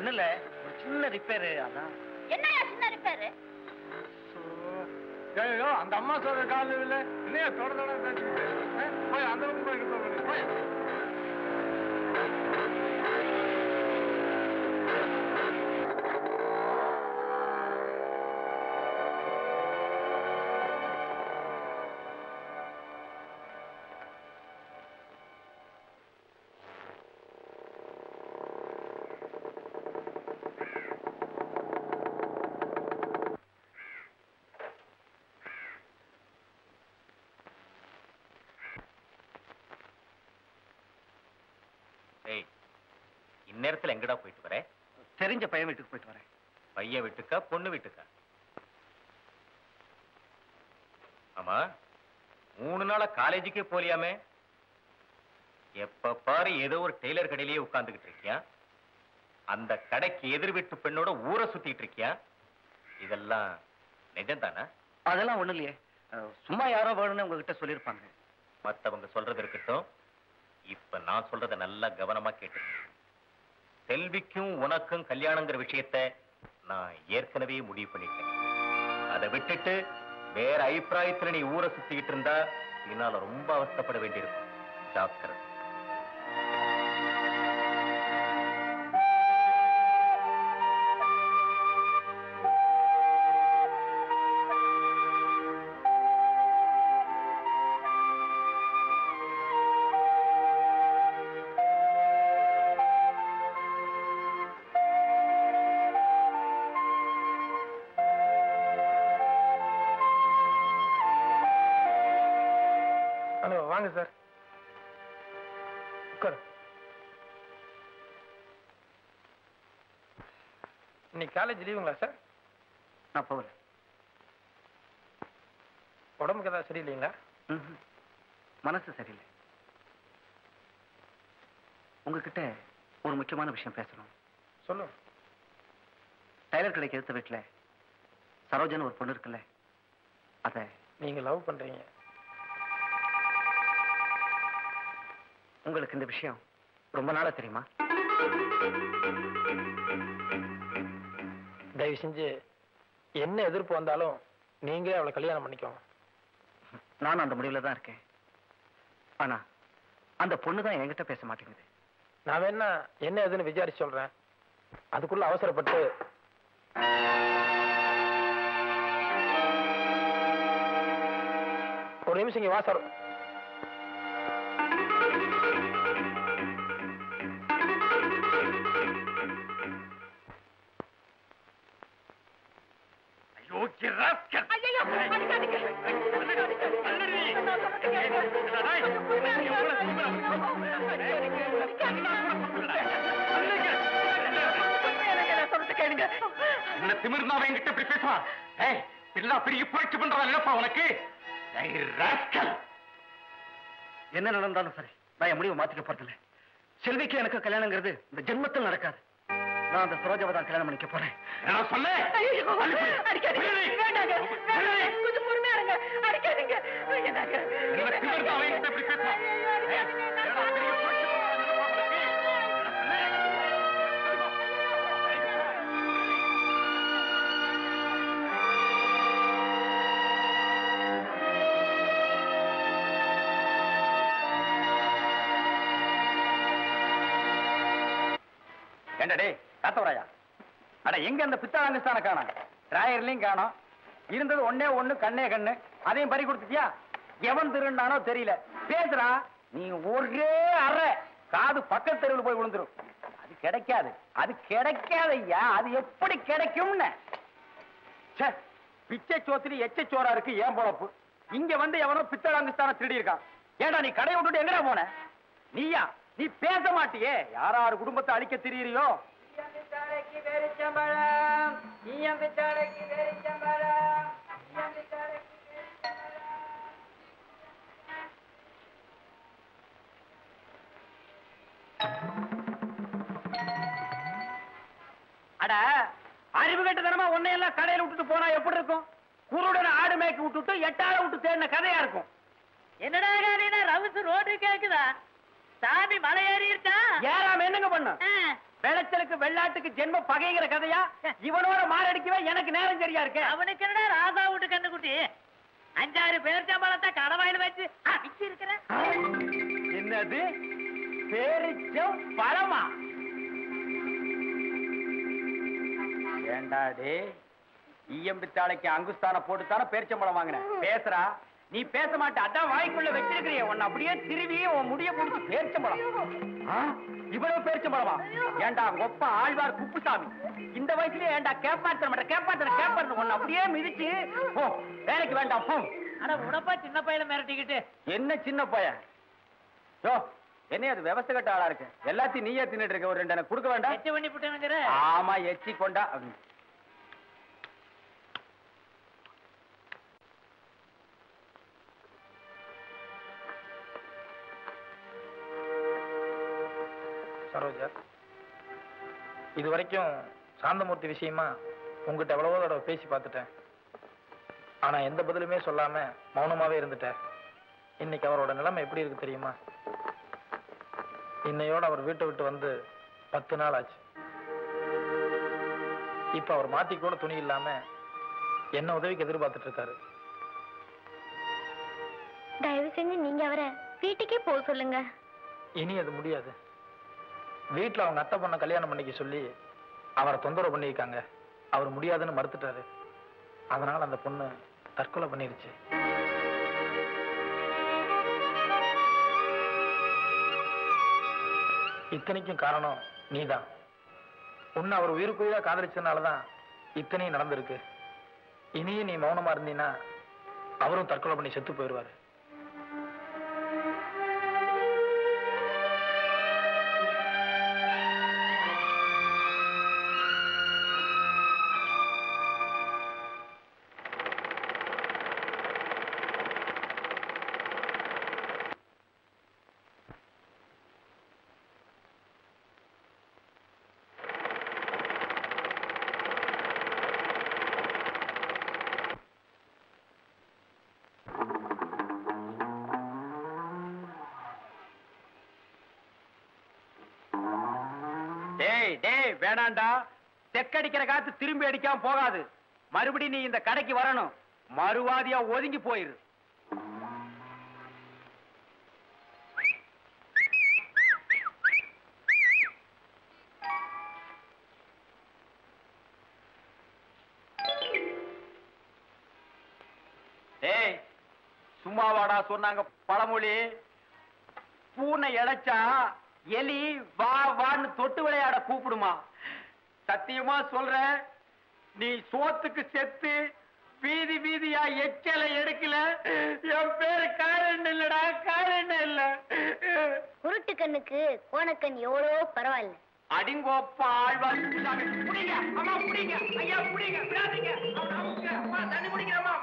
ஒண்ணு ஒரு சின்ன ரிப்பேர் அதான். என்னயா சின்ன ரிப்பேர் ஐயோ அந்த அம்மா சொல்ற காலையில் இல்ல. என்னையா தொடர்ந்து போய் அந்த பக்கம் போய் போய் இந்நேரத்துல எங்கடா போயிட்டு வர? தெரிஞ்ச பையன் வீட்டுக்கு போயிட்டு வரேன். பையன் வீட்டுக்கா பொண்ணு வீட்டுக்கா? ஆமா மூணு நாளா காலேஜுக்கே போலியாமே. எப்ப பாரு ஏதோ ஒரு டெய்லர் கடையிலேயே உட்கார்ந்துகிட்டு இருக்கியா? அந்த கடைக்கு எதிர் வீட்டு பெண்ணோட ஊரை சுத்திட்டு இருக்கியா? இதெல்லாம் நிஜம்தானா? அதெல்லாம் ஒண்ணும் இல்லையே. சும்மா யாரோ வேணும்னு உங்ககிட்ட சொல்லியிருப்பாங்க. மத்தவங்க சொல்றது இருக்கட்டும். இப்ப நான் சொல்றத நல்லா கவனமா கேட்டு செல்விக்கும் உனக்கும் கல்யாணங்கிற விஷயத்த நான் ஏற்கனவே முடிவு பண்ணிட்டேன். அதை விட்டுட்டு வேற அபிப்பிராயத்துல நீ ஊரை சுத்திக்கிட்டு இருந்தா என்னால ரொம்ப அவஸ்தைப்பட வேண்டியிருக்கும். ஜாக்கிரதை. வாங்க சார் உட்காரு. இன்னைக்கு காலேஜ் லீவுங்களா சார் நான் போகல. உடம்புக்கு ஏதாவது சரியில்லைங்களா. மனசு சரியில்லை. உங்ககிட்ட ஒரு முக்கியமான விஷயம் பேசணும். சொல்லுங்க டைலர் கடைக்கு எடுத்த வீட்டுல சரோஜன் ஒரு பொண்ணு இருக்குல்ல அத நீங்க லவ் பண்றீங்க. உங்களுக்கு இந்த விஷயம் ரொம்ப நாளா தெரியுமா? தயவு செஞ்சு என்ன எதிர்ப்பு வந்தாலும் நீங்களே அவளை கல்யாணம் பண்ணிக்கோங்க. நானும் அந்த முடிவுல தான் இருக்கேன். ஆனா அந்த பொண்ணு தான் என்கிட்ட பேச மாட்டேங்குது. நான் வேணா என்ன ஏதுன்னு விசாரிச்சு சொல்றேன். அதுக்குள்ள அவசரப்பட்டு ஒரு நிமிஷம் இங்க வா என்ன திமிர்னா என்கிட்ட இப்படி பேசுவான் ஏய் எல்லா பெரிய புரட்சி பண்றதா நினைப்பா உனக்கு. என்ன நடந்தாலும் சரி நான் என் முடிவை மாத்திக்க போறதில்ல. செல்விக்கு எனக்கு கல்யாணங்கிறது இந்த ஜென்மத்தில் நடக்காது. நான் அந்த சரோஜாவை தான் கல்யாணம் பண்ணிக்க போறேன். என்ன சொன்னேன் கொஞ்சம் பொறுமையா இருங்க. அடிக்காதீங்க. என்னடா பெரிய காத்தவராயா அட எங்க அந்த பித்தாளங்கஸ்தான காணும்? டிராயர்லையும் காணோம். இருந்தது ஒன்னே ஒண்ணு கண்ணே கண்ணு. அதையும் பறி கொடுத்துட்டியா? எவன் திருண்டானோ தெரியல. பேசுறா நீ ஒரே அறை. காது பக்கத்து தெருவில் போய் விழுந்துரும். அது கிடைக்காது. அது கிடைக்காது ஐயா அது எப்படி கிடைக்கும்னு. ச்சே, பிச்சை சோத்திரி எச்ச சோறா இருக்கு ஏன் பொழப்பு இங்க வந்து எவனோ பித்தளாங்குஸ்தான திருடி இருக்கான் ஏண்டா நீ கடையை விட்டுட்டு எங்கடா போன? நீயா? நீ பேச மாட்டியே. யாராரு குடும்பத்தை அழிக்க திரியிறியோ? அட அறிவு கட்டத்தனமா உன்னையெல்லாம் கடையில விட்டுட்டு போனா எப்படி இருக்கும்? குருடன் ஆடு மேய்க்க விட்டுட்டு எட்டாள விட்டு தேடின கதையா இருக்கும். என்னடா ரவுசு ரோடு கேக்குதா? சாமி மலை ஏறிருச்சா ஏறாம என்னங்க பண்ண? விளைச்சலுக்கு வெள்ளாட்டுக்கு ஜென்ம பகைங்கிற கதையா? இவனோட மாரடிக்கவே எனக்கு நேரம் சரியா இருக்கு. அவனுக்கு என்னடா ராதா வீட்டு கண்ணுக்குட்டி? அஞ்சாறு பேர் சம்பளத்தை கடவாயில் வச்சு அடிச்சு இருக்கிறேன் என்னது? பேரிச்சம் பழமா? ஏண்டா டே ஈயம்பித்தாளைக்கு அங்குஸ்தான போட்டுத்தானே பேரிச்சம்பழம் வாங்கின? பேசுறா நீ பேச மாட்ட அதான் வாய்க்குள்ள வச்சிருக்கிறிய. உன்னை அப்படியே திருவி உன் முடிய பிடிச்சி பேரிச்சம்பழம்? இவ்வளவு பேரிச்சம்பழமா ஏண்டா கொப்ப ஆழ்வார் குப்புசாமி? இந்த வயசுலயே ஏண்டா கேப்பாத்தன மாட்ட கேப்பாத்தன கேப்பாத்தன உன்னை அப்படியே மிதிச்சு போ வேலைக்கு வேண்டாம் போ. அட உடப்பா சின்ன பையல மிரட்டிக்கிட்டு. என்ன சின்ன பையன் யோ என்ன அது விவசாய கட்ட ஆளா இருக்கு. எல்லாத்தையும் நீயே தின்னுட்டு இருக்க ஒரு ரெண்டு எனக்கு கொடுக்க வேண்டாம். எச்சு பண்ணி விட்டேனுங்கிற ஆமா எச்சி கொண்டா. சரோஜா. இது வரைக்கும் சாந்தமூர்த்தி விஷயமா உங்ககிட்ட எவ்வளவோ தடவை பேசி பார்த்துட்டேன். ஆனா எந்த பதிலுமே சொல்லாம மௌனமாவே இருந்துட்டேன் இன்னைக்கு அவரோட நிலைமை எப்படி இருக்கு தெரியுமா? இன்னையோட அவர் வீட்டை விட்டு வந்து பத்து நாள் ஆச்சு. இப்ப அவர் மாத்தி கூட துணி இல்லாம என்ன உதவிக்கு எதிர்பார்த்துட்டு இருக்காரு? தயவு செஞ்சு நீங்க அவரை வீட்டுக்கே போக சொல்லுங்க. இனி அது முடியாது. வீட்டுல அவங்க அத்தை பொண்ணை கல்யாணம் பண்ணிக்க சொல்லி அவரை தொந்தரவு பண்ணியிருக்காங்க. அவர் முடியாதுன்னு மறுத்துட்டாரு. அதனால அந்த பொண்ணு தற்கொலை பண்ணிருச்சு. இத்தனைக்கும் காரணம் நீதான். உன்னை அவர் உயிருக்குயிரா காதலிச்சதுனாலதான் இத்தனையும் நடந்திருக்கு. இனியும் நீ மௌனமா இருந்தீன்னா அவரும் தற்கொலை பண்ணி செத்து போயிடுவாரு. வேணாண்டா. தெக்கடிக்கிற காத்து திரும்பி அடிக்காம போகாது. மறுபடியும் நீ இந்த கடைக்கு வரணும். மறுவாதியா ஒதுங்கி போயிரு. சும்மாவாடா சொன்னாங்க பழமொழி. பூனை இழைச்சா எலி வா வான்னு தொட்டு விளையாட கூப்பிடுமா? சத்தியமா சொல்றேன் நீ சோத்துக்கு செத்து வீதி வீதியா எச்சலை எடுக்கல? என் பேரு காரணம் இல்லடா காரணம் இல்ல. குருட்டு கண்ணுக்கு கோணக்கண் எவ்வளோ பரவாயில்ல. அடிங்கோப்பா ஆழ்வார். புடிங்க அம்மா புடிங்க. ஐயா புடிங்க. விடாதீங்க. அவனை. அம்மா, தண்ணி குடிக்கிறம்மா.